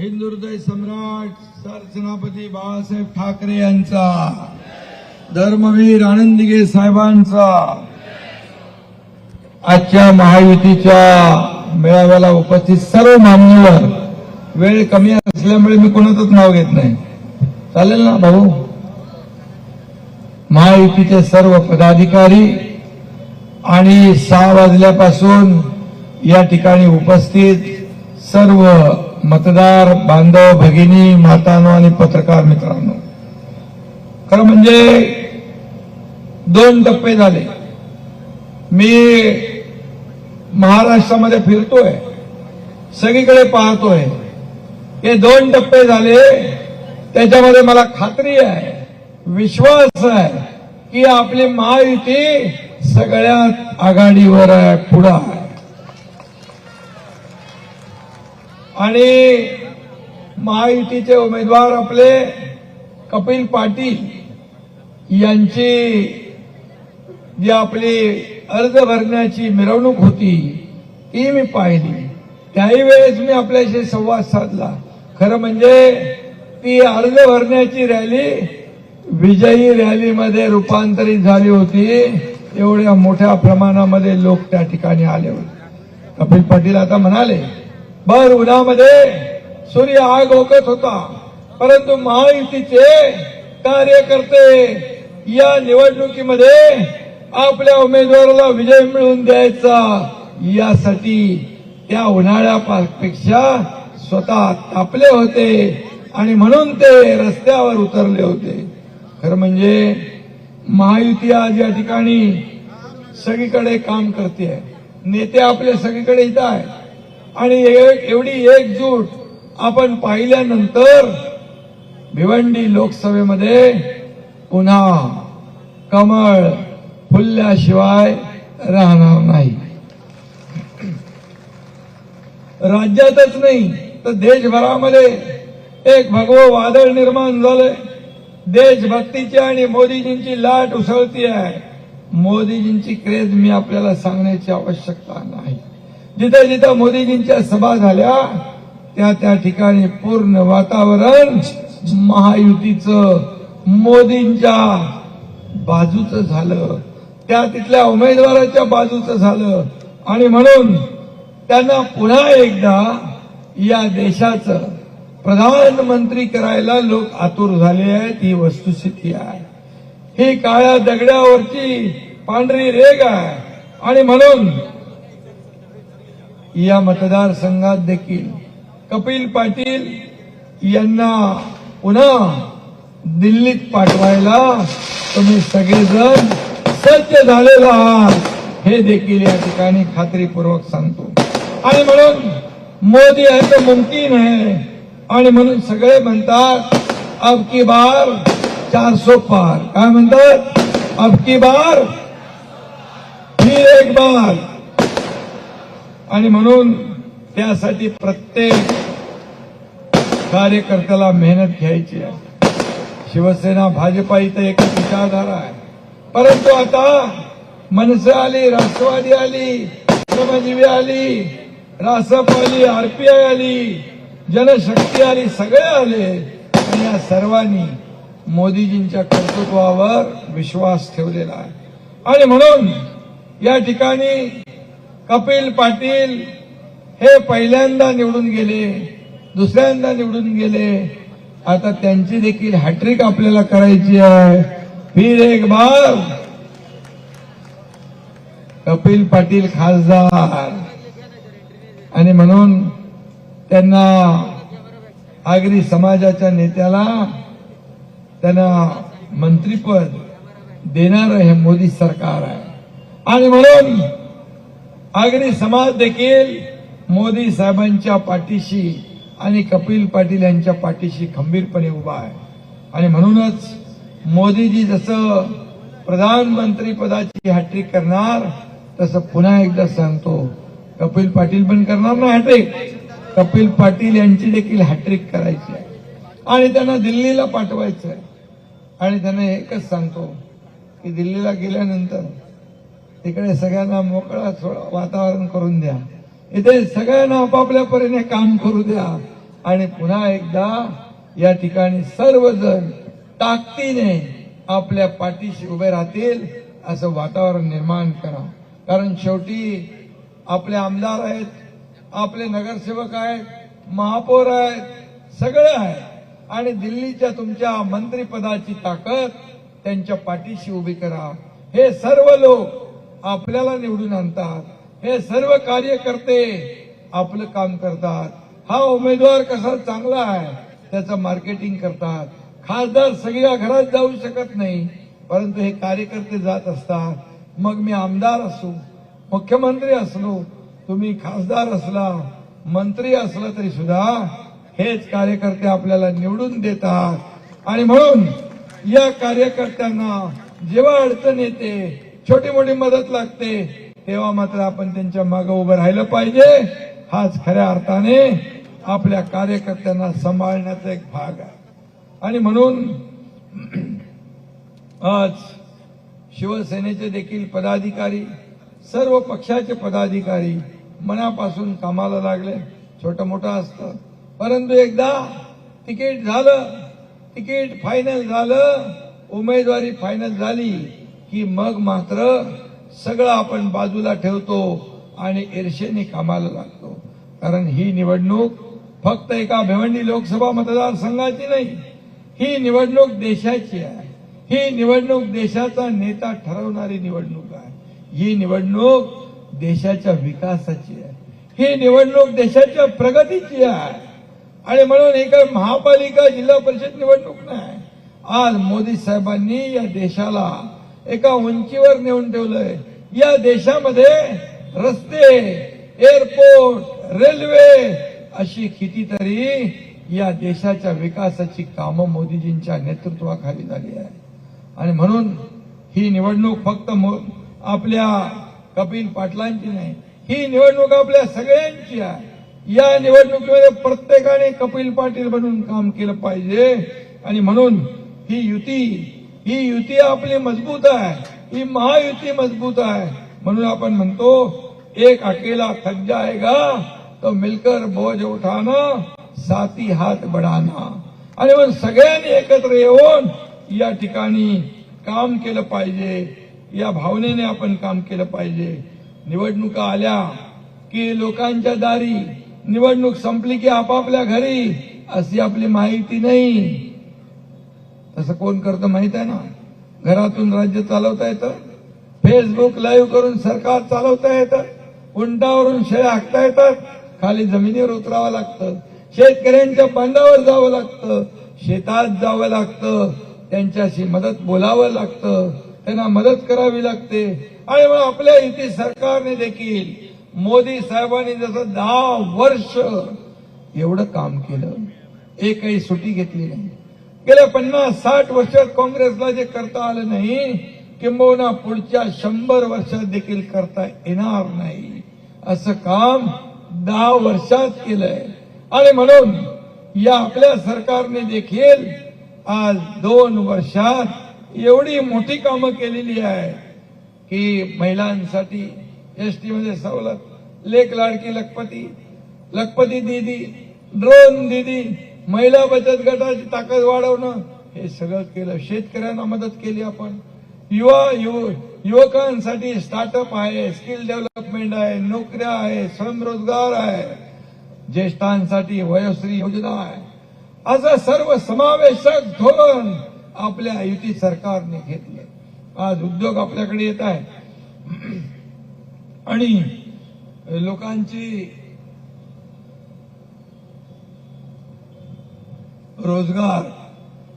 हिंदुहृदय सम्राट सरसेनापती बाळासाहेब ठाकरे यांचा धर्मवीर आनंदगे साहेबांचा आजच्या महायुतीच्या मेळाव्याला उपस्थित सर्व मान्यवर वेळ कमी असल्यामुळे मी कोणाचंच नाव घेत नाही. चालेल ना भाऊ? महायुतीचे सर्व पदाधिकारी आणि सहा वाजल्यापासून या ठिकाणी उपस्थित सर्व मतदार बांधव भगिनी मातानो आणि पत्रकार मित्रांनो. खरं म्हणजे दोन टप्पे झाले. मी महाराष्ट्रामध्ये फिरतोय. सगळीकडे पाहतोय. हे दोन टप्पे झाले. त्याच्यामध्ये मला खात्री आहे विश्वास आहे की आपली महायुती सगळ्यात आघाडीवर आहे पुढं आहे. आणि महायुतीचे उमेदवार आपले कपिल पाटील यांची जी आपली अर्ज भरण्याची मिरवणूक होती ती मी पाहिली. त्याही वेळेस मी आपल्याशी संवाद साधला. खरं म्हणजे ती अर्ज भरण्याची रॅली विजयी रॅलीमध्ये रूपांतरित झाली होती. एवढ्या मोठ्या प्रमाणामध्ये लोक त्या ठिकाणी आले होते. कपिल पाटील आता म्हणाले भर उन्हामध्ये सूर्य आग ओकत होता. परंतु महायुतीचे कार्यकर्ते या निवडणुकीमध्ये आपल्या उमेदवाराला विजय मिळवून द्यायचा. यासाठी त्या उन्हाळ्यापेक्षा स्वतः तापले होते आणि म्हणून ते रस्त्यावर उतरले होते. खरं म्हणजे महायुती आज या ठिकाणी सगळीकडे काम करते. नेते आपले सगळीकडे इथं आहे आणि एवढी एकजूट आपण पाहिल्यानंतर भिवंडी लोकसभेमध्ये पुन्हा कमळ फुलल्याशिवाय राहणार नाही. राज्यातच नाही तर देशभरामध्ये एक भगवं वादळ निर्माण झालंय. देशभक्तीची आणि मोदीजींची लाट उसळती आहे मोदीजींची क्रेज मी आपल्याला सांगण्याची आवश्यकता नाही. जिथं जिथं मोदीजींच्या सभा झाल्या त्या त्या ठिकाणी पूर्ण वातावरण महायुतीचं मोदींच्या बाजूचं झालं. त्या तिथल्या उमेदवाराच्या बाजूचं झालं. आणि म्हणून त्यांना पुन्हा एकदा या देशाचं प्रधानमंत्री करायला लोक आतुर झाले आहेत ही वस्तुस्थिती आहे. ही काळ्या दगड्यावरची पांढरी रेग आहे. आणि म्हणून या मतदारसंघात देखील कपिल पाटील यांना पुन्हा दिल्लीत पाठवायला तुम्ही सगळेजण सज्ज झालेला आहात. हे देखील या ठिकाणी खात्रीपूर्वक सांगतो. आणि म्हणून मोदी आहे तो मुमकिन आहे. आणि म्हणून सगळे म्हणतात अब की बार चारसो पार. काय म्हणतात? अब की बार ही एक बार. आणि म्हणून त्यासाठी प्रत्येक कार्यकर्त्याला मेहनत घ्यायची आहे. शिवसेना भाजपा इथं एक विचारधारा आहे. परंतु आता मनसे आली राष्ट्रवादी आली श्रमजीवी आली रासप आली आरपीआय आली जनशक्ती आली सगळे आले. आणि या सर्वांनी मोदीजींच्या कर्तृत्वावर विश्वास ठेवलेला आहे. आणि म्हणून या ठिकाणी कपिल पाटील हे पहिल्यांदा निवडून गेले दुसऱ्यांदा निवडून गेले. आता त्यांची देखील हॅट्रिक आपल्याला करायची आहे. फिर एक बार. कपिल पाटील खासदार. आणि म्हणून त्यांना आगरी समाजाच्या नेत्याला त्यांना मंत्रीपद देणार हे मोदी सरकार आहे. आणि म्हणून आगरी समाज देखील मोदी साहेबांच्या पाठीशी आणि कपिल पाटील यांच्या पाठीशी खंबीरपणे उभा आहे. आणि म्हणूनच मोदीजी जसं प्रधानमंत्री पदाची हॅट्रिक करणार तसं पुन्हा एकदा सांगतो कपिल पाटील पण करणार ना हॅट्रिक? कपिल पाटील यांची देखील हॅट्रिक करायची आहे. आणि त्यांना दिल्लीला पाठवायचं आहे. आणि त्यांना एकच सांगतो की दिल्लीला गेल्यानंतर तिकडे सगळ्यांना मोकळा सोळा वातावरण करून द्या. इथे सगळ्यांना आपापल्या परीने काम करू द्या. आणि पुन्हा एकदा या ठिकाणी सर्वजण ताकदीने आपल्या पाठीशी उभे राहतील असं वातावरण निर्माण करा. कारण शेवटी आपले आमदार आहेत आपले नगरसेवक आहेत महापौर आहेत सगळं आहे आणि दिल्लीच्या तुमच्या मंत्रिपदाची ताकद त्यांच्या पाठीशी उभी करा. हे सर्व लोक आपल्याला निवडून आणतात. हे सर्व कार्यकर्ते आपलं काम करतात. हा उमेदवार कसा चांगला आहे त्याचं मार्केटिंग करतात. खासदार सगळ्या घरात जाऊ शकत नाही परंतु हे कार्यकर्ते जात असतात. मग मी आमदार असू मुख्यमंत्री असलो तुम्ही खासदार असला मंत्री असला तरी सुद्धा हेच कार्यकर्ते आपल्याला निवडून देतात. आणि म्हणून या कार्यकर्त्यांना जेव्हा अडचण येते छोटी मोठी मदत लागते. तेव्हा मात्र आपण त्यांच्या मागे उभं राहिलं पाहिजे. हाच खऱ्या अर्थाने आपल्या कार्यकर्त्यांना सांभाळण्याचा एक भाग आहे. आणि म्हणून आज शिवसेनेचे देखील पदाधिकारी सर्व पक्षाचे पदाधिकारी मनापासून कामाला लागले. छोटं मोठं असतं. परंतु एकदा तिकीट झालं तिकीट फायनल झालं उमेदवारी फायनल झाली. की मग मात्र सगळं आपण बाजूला ठेवतो आणि ईर्षेने कामाला लागतो. कारण ही निवडणूक फक्त एका भिवंडी लोकसभा मतदारसंघाची नाही ही निवडणूक देशाची आहे. ही निवडणूक देशाचा नेता ठरवणारी निवडणूक आहे. ही निवडणूक देशाच्या विकासाची आहे. ही निवडणूक देशाच्या प्रगतीची आहे. आणि म्हणून ही काय महापालिका जिल्हा परिषद निवडणूक नाही. आज मोदी साहेबांनी या देशाला एका उंचीवर नेऊन ठेवलंय. या देशामध्ये रस्ते एअरपोर्ट रेल्वे अशी कितीतरी या देशाच्या विकासाची कामं मोदीजींच्या नेतृत्वाखाली झाली आहे आणि म्हणून ही निवडणूक फक्त आपल्या कपिल पाटलांची नाही ही निवडणूक आपल्या सगळ्यांची आहे. या निवडणुकीमध्ये प्रत्येकाने कपिल पाटील बनून काम केलं पाहिजे. आणि म्हणून ही युती ही युती आपली मजबूत आहे. ही महायुती मजबूत आहे. म्हणून आपण म्हणतो एक अकेला थक जाएगा तो मिलकर बोज उठाना साथी हात बढाना. आणि मग सगळ्यांनी एकत्र येऊन या ठिकाणी काम केलं पाहिजे. या भावनेने आपण काम केलं पाहिजे. निवडणुका आल्या की लोकांच्या दारी. निवडणूक संपली की आपापल्या घरी. अशी आपली माहिती नाही. तसं कोण करतं माहीत आहे ना? घरातून राज्य चालवता येतं. फेसबुक लाईव्ह करून सरकार चालवता येतं. उंटावरून शेळ्या हाकता येतात. खाली जमिनीवर उतरावं लागतं. शेतकऱ्यांच्या बांधावर जावं लागतं. शेतात जावं लागतं. त्यांच्याशी मदत बोलावं लागतं. त्यांना मदत करावी लागते. आणि मग आपल्या इथे सरकारने देखील मोदी साहेबांनी जसं दहा वर्ष एवढं काम केलं. एकही सुटी घेतली नाही. गेल्या पन्नास साठ वर्षात काँग्रेसला जे करता आलं नाही किंबहुना पुढच्या शंभर वर्षात देखील करता येणार नाही. असं काम दहा वर्षात केलंय. आणि म्हणून या आपल्या सरकारने देखील आज दोन वर्षात एवढी मोठी कामं केलेली आहे की महिलांसाठी एसटी मध्ये सवलत लेख लाडकी लखपती लखपती दीदी ड्रोन दिदी महिला बचत गटाची ताकद वाढवणं हे सगळं केलं. शेतकऱ्यांना मदत केली आपण. युवा युव- युवकांसाठी स्टार्टअप आहे स्किल डेव्हलपमेंट आहे नोकऱ्या आहे स्वयंरोजगार आहे ज्येष्ठांसाठी वयोश्री योजना आहे. असं सर्व समावेशक धोरण आपल्या युती सरकारने घेतले आज उद्योग आपल्याकडे येत आहे. आणि लोकांची रोजगार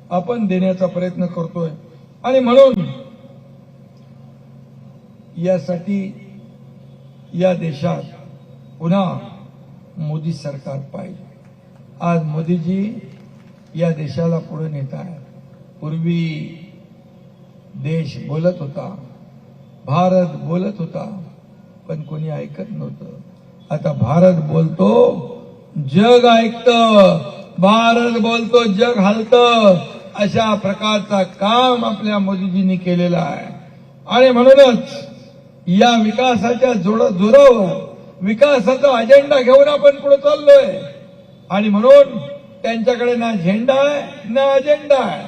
आपण देण्याचा प्रयत्न करतोय. आणि म्हणून यासाठी या देशात पुन्हा मोदी सरकार पाहिजे. आज मोदीजी या देशाला पुढे नेत आहे पूर्वी देश बोलत होता भारत बोलत होता पण कोणी ऐकत नव्हतं. आता भारत बोलतो जग ऐकतं. भारत बोलतो जग हलतं. अशा प्रकारचा काम आपल्या मोदीजींनी केलेला आहे. आणि म्हणूनच या विकासाच्या जोरावर विकासाचा अजेंडा घेऊन आपण पुढे चाललोय. आणि म्हणून त्यांच्याकडे ना झेंडा आहे ना अजेंडा आहे.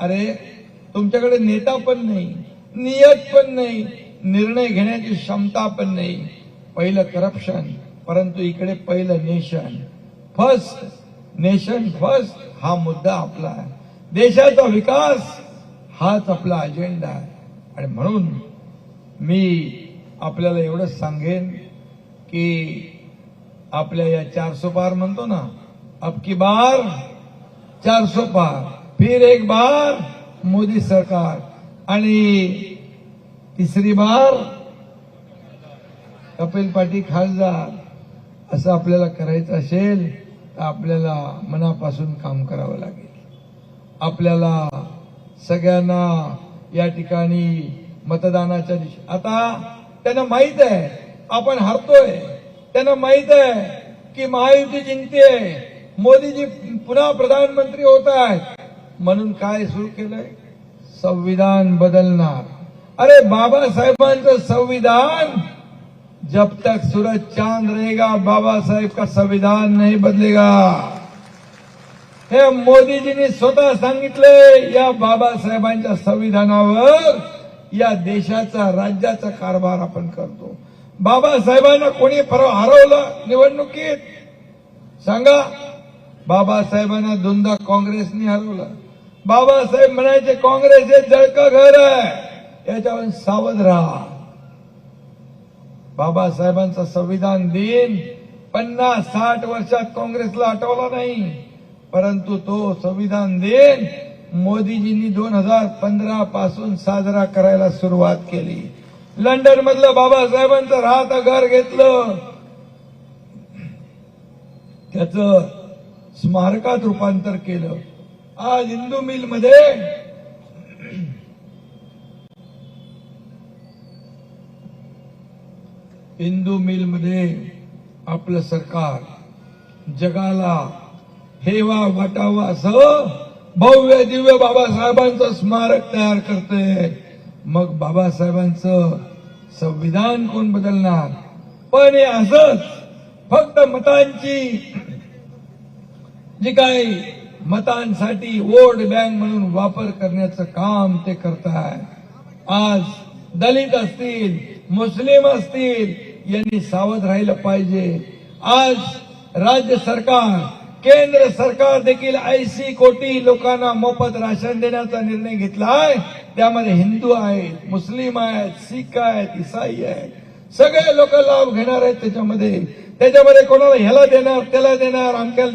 अरे तुमच्याकडे नेता पण नाही नियत पण नाही निर्णय घेण्याची क्षमता पण नाही. पहिलं करप्शन परंतु इकडे पहिलं नेशन फर्स्ट नेशन फर्स्ट हा मुद्दा आपला आहे. देशाचा विकास हाच आपला अजेंडा आहे. आणि म्हणून मी आपल्याला एवढंच सांगेन की आपल्या या चारसो पार म्हणतो ना अब की बार चारसो पार फिर एक बार मोदी सरकार आणि तिसरी बार कपिल पाटील खासदार असं आपल्याला करायचं असेल तर आपल्याला मनापासून काम करावं लागेल. आपल्याला सगळ्यांना या ठिकाणी मतदानाच्या दिवशी आता त्यांना माहीत आहे आपण हरतोय. त्यांना माहीत आहे की महायुती जिंकते मोदीजी पुन्हा प्रधानमंत्री होत आहेत. म्हणून काय सुरू केलंय? संविधान बदलणार. अरे बाबासाहेबांचं संविधान जब तक सूरज चांद रहेगा बाबा साहेब का संविधान नहीं बदलेगा। हे मोदीजींनी स्वतः सांगितले या बाबासाहेबांच्या संविधानावर या देशाचा राज्याचा कारभार आपण करतो. बाबासाहेबांना कोणी परवा हरवलं निवडणुकीत? सांगा. बाबासाहेबांना दोनदा काँग्रेसने हरवलं. बाबासाहेब म्हणायचे काँग्रेस हे जळकं घर आहे. याच्यावर सावध राहा. बाबासाहेबांचा संविधान दिन पन्नास साठ वर्षात काँग्रेसला आठवला नाही. परंतु तो संविधान दिन मोदीजींनी दोन हजार पंधरा पासून साजरा करायला सुरुवात केली. लंडन मधलं बाबासाहेबांचं राहतं घर घेतलं. त्याचं स्मारकात रूपांतर केलं. आज हिंदू मिलमध्ये हिंदू मिलमध्ये आपलं सरकार जगाला हेवा वाटावा असं भव्य दिव्य बाबासाहेबांचं स्मारक तयार करते. मग बाबासाहेबांचं संविधान कोण बदलणार? पण हे असंच फक्त मतांची जी काही मतांसाठी वोट बँक म्हणून वापर करण्याचं काम ते करताय. आज दलित असतील मुस्लिम असतील यांनी सावध राहिलं पाहिजे. आज राज्य सरकार केंद्र सरकार देखील ऐंशी कोटी लोकांना मोफत राशन देण्याचा निर्णय घेतलाय. त्यामध्ये हिंदू आहेत मुस्लिम आहेत सिख आहेत इसाई आहेत. सगळे लोक लाभ घेणार आहेत त्याच्यामध्ये. त्याच्यामध्ये कोणाला ह्याला देणार त्याला देणार अमक्याला